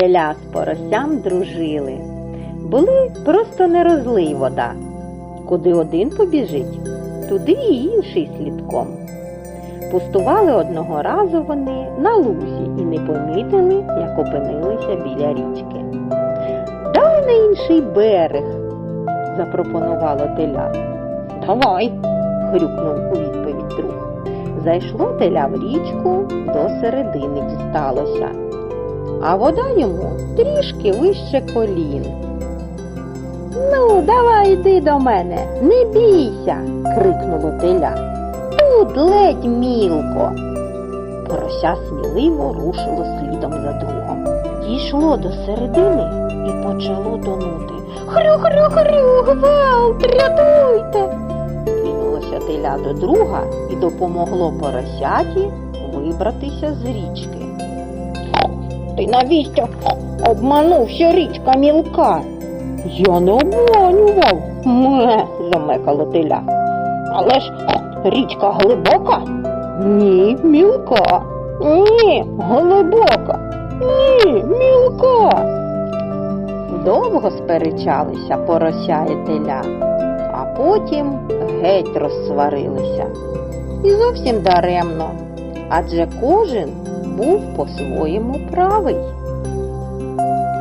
Теля з поросям дружили. Були просто не розлий вода. Куди один побіжить, туди і інший слідком. Пустували одного разу вони на лузі і не помітили, як опинилися біля річки. Дай на інший берег, запропонувало теля. Давай, хрюкнув у відповідь друг. Зайшло теля в річку, до середини дісталося, а вода йому трішки вище колін. Ну, давай йди до мене, не бійся, крикнуло теля. Тут ледь мілко. Порося сміливо рушило слідом за другом. Дійшло до середини і почало тонути. Хрю-хрю-хрю, гвалт, рятуйте. Кинулося теля до друга і допомогло поросяті вибратися з річки. Ти навіщо обманув, що річка мілка? Я не обманював, ме, замекало теля. Але ж річка глибока? Ні, мілка. Ні, глибока. Ні, мілка. Довго сперечалися порося і теля, а потім геть розсварилися. І зовсім даремно, адже кожен був по-своєму правий.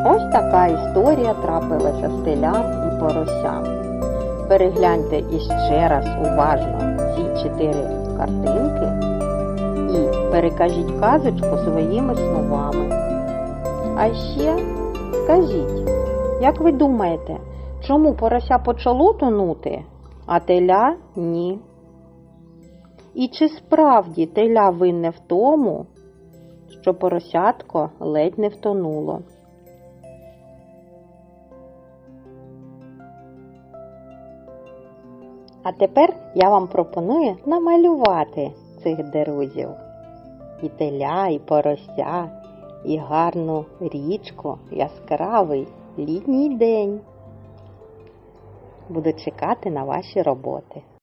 Ось така історія трапилася з і поросям. Перегляньте іще раз уважно ці чотири картинки і перекажіть казочку своїми словами. А ще скажіть, як ви думаєте, чому порося почало тонути, а теля ні? І чи справді теля винне в тому, що поросятко ледь не втонуло? А тепер я вам пропоную намалювати цих друзів. І теля, і порося, і гарну річку, яскравий літній день. Буду чекати на ваші роботи.